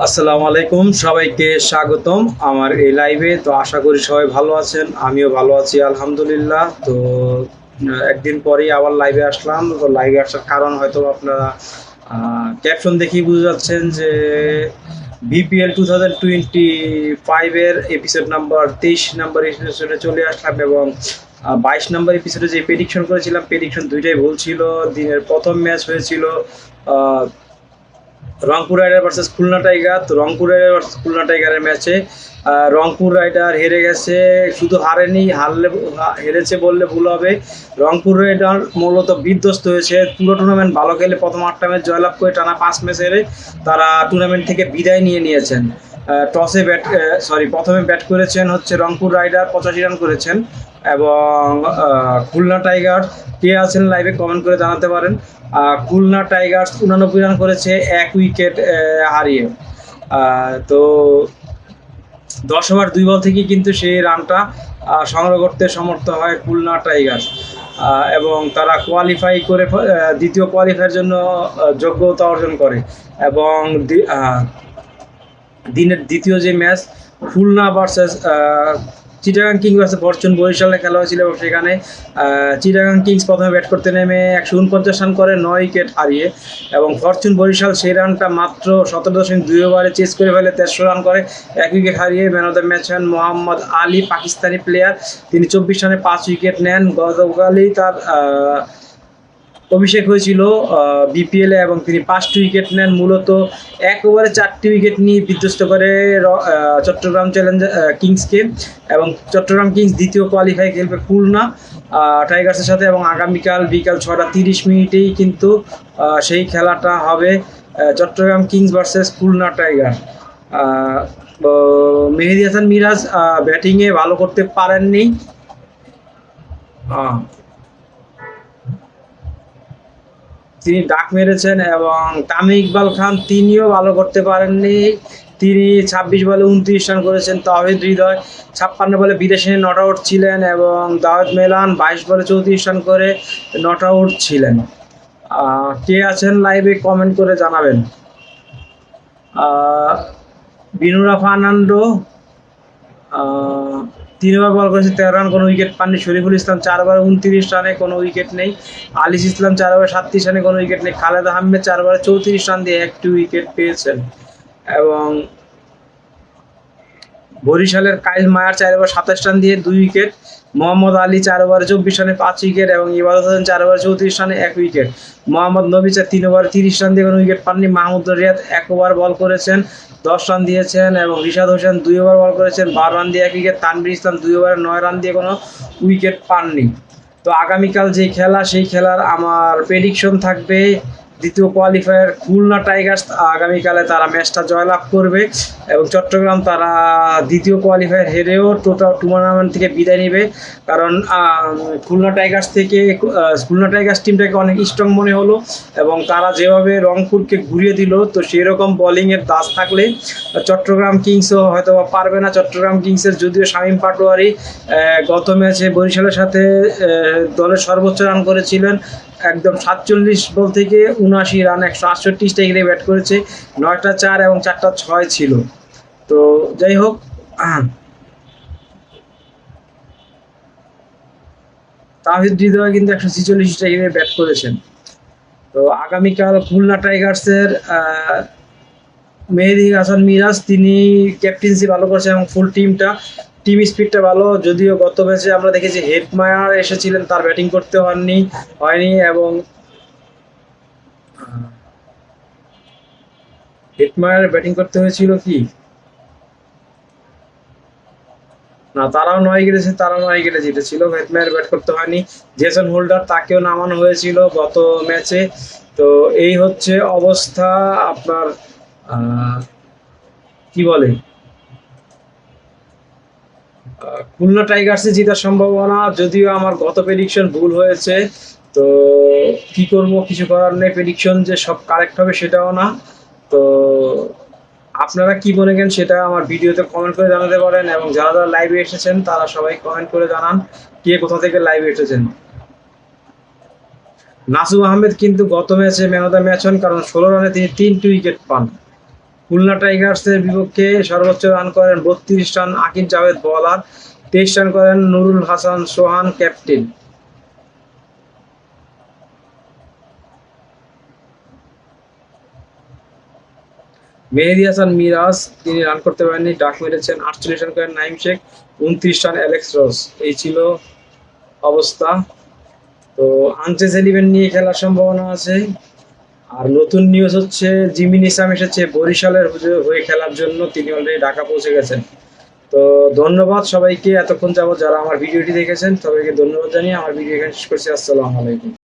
আসসালামু আলাইকুম, সবাইকে স্বাগতম আমার এই লাইভে তো আশা করি সবাই ভালো আছেন, আমিও ভালো আছি, আলহামদুলিল্লাহ। তো একদিন পরেই আবার লাইভে আসলাম। তো লাইভে আসার কারণ হয়তো আপনারা ক্যাপশন দেখেই বুঝে যাচ্ছেন যে বিপিএল টু থাউজেন্ড টোয়েন্টি ফাইভের এপিসোড নাম্বার তেইশ নাম্বার এপিসোডে চলে আসলাম এবং বাইশ নাম্বার এপিসোডে যে প্রেডিকশন করেছিলাম প্রেডিকশন দুইটাই ভুল ছিল। দিনের প্রথম ম্যাচ হয়েছিল Rangpur rider versus Khulna tiger. তো রংপুর রাইডার ভার্সেস খুলনা টাইগারের ম্যাচে রংপুর রাইডার হেরে গেছে, শুধু হারেনি, হারলে হেরেছে বললে ভুল হবে। রংপুর রাইডার মূলত বিধ্বস্ত হয়েছে। পুরো টুর্নামেন্ট ভালো খেলে প্রথম আটটা ম্যাচ জয়লাভ করে টানা পাঁচ ম্যাচ হেরে তারা টুর্নামেন্ট থেকে বিদায় নিয়ে নিয়েছেন। টসে ব্যাট সরি প্রথমে ব্যাট করেছেন হচ্ছে রংপুর রাইডার, পঁচাশি রান করেছেন। এবং খুলনা টাইগার কে আছেন লাইভে কমেন্ট করে জানাতে পারেন। খুলনা টাইগার্স উনানব্বই রান করেছে, এক উইকেট হারিয়ে। তো দশ ওভার দুই বল থেকে কিন্তু সেই রানটা সংগ্রহ করতে সমর্থ হয় খুলনা টাইগার্স। এবং তারা কোয়ালিফাই করে দ্বিতীয় কোয়ালিফাইয়ের জন্য যোগ্যতা অর্জন করে। এবং দিনের দ্বিতীয় যে match Khulna versus Chittagong kings fortune বরিশালে খেলা হয়েছিল এবং সেখানে চিটাগাং কিংস প্রথমে ব্যাট করতে নেমে একশো উনপঞ্চাশ রান করে, নয় উইকেট হারিয়ে এবং ফরচুন বরিশাল সেই রানটা মাত্র সতেরো দশমিক দুই ওভারে চেস করে ফেলে, তেরোশো রান করে, এক উইকেট হারিয়ে ম্যান অফ দ্য ম্যাচ হন মোহাম্মদ আলী, পাকিস্তানি প্লেয়ার তিনি চব্বিশ রানে পাঁচ উইকেট নেন। গতকালই তার অভিষেক হয়েছিল বিপিএলে এবং তিনি পাঁচটি উইকেট নেন। মূলত এক ওভারে চারটি উইকেট নিয়ে বিধ্বস্ত করে চট্টগ্রাম চ্যালেঞ্জার কিংসকে এবং চট্টগ্রাম কিংস দ্বিতীয় কোয়ালিফাই খেলবে খুলনা টাইগার্সের সাথে এবং আগামীকাল বিকাল ছটা তিরিশ মিনিটেই কিন্তু সেই খেলাটা হবে Chattogram kings versus Khulna tiger Mehedi Hasan Miraz ব্যাটিংয়ে ভালো করতে পারেননি। তিনি ডাক মেরেছেন এবং তামিম ইকবাল খান তিনিও ভালো করতে পারেননি। তিনি ছাব্বিশ বলে উনত্রিশ রান করেছেন তাহিদ হৃদয়। ছাপ্পান্ন বলে বিরাশি নট আউট ছিলেন এবং দাওয়াত মেলান বাইশ বলে চৌত্রিশ রান করে নট আউট ছিলেন। কে আছেন লাইভে কমেন্ট করে জানাবেন। বিনুরা ফার্নান্ডো তিনবার বল করেছে, তেরো রান, কোনো উইকেট পাননি। শরীফুল ইসলাম চারবার উনত্রিশ রানে কোনো উইকেট নেই। আলিস ইসলাম চারবার সাতত্রিশ রানে কোনো উইকেট নেই। খালেদ আহমেদ চারবার চৌত্রিশ রান দিয়ে একটি উইকেট পেয়েছেন। এবং বরিশালের কাইল মায়ার চার ওভার সাতাশ রান দিয়ে দুই উইকেট মোহাম্মদ আলী চার ওভারে চব্বিশ রানে পাঁচ উইকেট এবং ইবাদত হোসেন চার ওভারে চৌত্রিশ রানে এক উইকেট। মোহাম্মদ নবী চার তিন ওভারে তিরিশ রান দিয়ে কোনো উইকেট পাননি। মাহমুদ রিয়াদ এক ওভার বল করেছেন, দশ রান দিয়েছেন এবং রিশাদ হোসেন দুই ওভার বল করেছেন, বারো রান দিয়ে এক উইকেট। তানবির ইসলাম দুই ওভারে নয় রান দিয়ে কোনো উইকেট পাননি। তো আগামীকাল যে খেলা, সেই খেলার আমার প্রেডিকশন থাকবে দ্বিতীয় কোয়ালিফায়ার খুলনা টাইগার্স আগামীকালে তারা ম্যাচটা জয়লাভ করবে এবং চট্টগ্রাম তারা দ্বিতীয় কোয়ালিফায়ার হেরেও টোটাল টুর্নামেন্ট থেকে বিদায় নেবে। কারণ খুলনা টাইগার্স থেকে খুলনা টাইগার্স টিমটাকে অনেক স্ট্রং মনে হলো এবং তারা যেভাবে রংপুরকে ঘুরিয়ে দিল, তো সেই রকম বোলিংয়ের দাস থাকলে চট্টগ্রাম কিংসও হয়তো পারবে না। চট্টগ্রাম কিংসের যদিও শামীম পাটোয়ারি গত ম্যাচে বরিশালের সাথে দলের সর্বোচ্চ রান করেছিলেন একদম সাতচল্লিশ বল থেকে উনআশি রান, একশো আটষট্টি স্ট্রাইকে ব্যাট করেছে। নয়টা চার এবং চারটা ছয় ছিল। তো যাই হোক তাহিদ হৃদয় কিন্তু একশো ছিচল্লিশ স্ট্রাইকে ব্যাট করেছেন। তো আগামীকাল খুলনা টাইগার্সের মেহেদি হাসান মিরাজ, তিনি ক্যাপ্টেন্সি ভালো করছেন এবং ফুল টিমটা টিম স্পিডটা ভালো, যদিও গত ম্যাচে আমরা দেখেছি হেডমায়ার এসেছিলেন, তার ব্যাটিং করতে হয়নি হয়নি এবং হেডমায়ার ব্যাটিং করতে হয়েছিল কি? না, তারাও নয় উইকেটে তারাও নয় উইকেটে জিতেছিল হেডমায়ার ব্যাট করতে হয়নি। জেসন হোল্ডার তাকেও নামানো হয়েছিল গত ম্যাচে তো এই হচ্ছে অবস্থা আপনার কি বলে? খুলনা টাইগার্সে জেতার সম্ভাবনা, যদিও আমার গত প্রেডিকশন ভুল হয়েছে, তো কি করব, কিছু করার নেই প্রেডিকশন যে সব কারেক্ট হবে সেটাও না। তো আপনারা কি মনে করেন সেটা আমার ভিডিওতে কমেন্ট করে জানাতে পারেন এবং যারা যারা লাইভে এসেছেন, তারা সবাই কমেন্ট করে জানান, কে কোথা থেকে লাইভে এসেছেন। নাসুম আহমেদ কিন্তু গত ম্যাচে ম্যান অফ দ্য ম্যাচ হন, কারণ ষোলো রানে তিনি তিনটি উইকেট পান। খুলনা টাইগার্সের বিপক্ষে সর্বোচ্চ রান করেন বত্রিশ রান আকিব জাভেদ বলার, তেইশ রান করেন নুরুল হাসান সোহান, ক্যাপ্টেন। মেহেদি হাসান মিরাজ, তিনি রান করতে পারেননি, ডাক মেরেছেন আটচল্লিশ রান করেন নাইম শেখ, উনত্রিশ রান অ্যালেক্স রস এই ছিল অবস্থা। তো আনচেস এলিভেন নিয়ে খেলার সম্ভাবনা আছে। আর নতুন নিউজ হচ্ছে জিমিন ইসলাম এসেছে বরিশালের হয়ে- খেলার জন্য, তিনি অলরেডি ঢাকা পৌঁছে গেছেন। তো ধন্যবাদ সবাইকে, এতক্ষণ যাবত যারা আমার ভিডিওটি দেখেছেন, সবাইকে ধন্যবাদ জানিয়ে আমার ভিডিও এখানে শেষ করছি, আসসালামু আলাইকুম।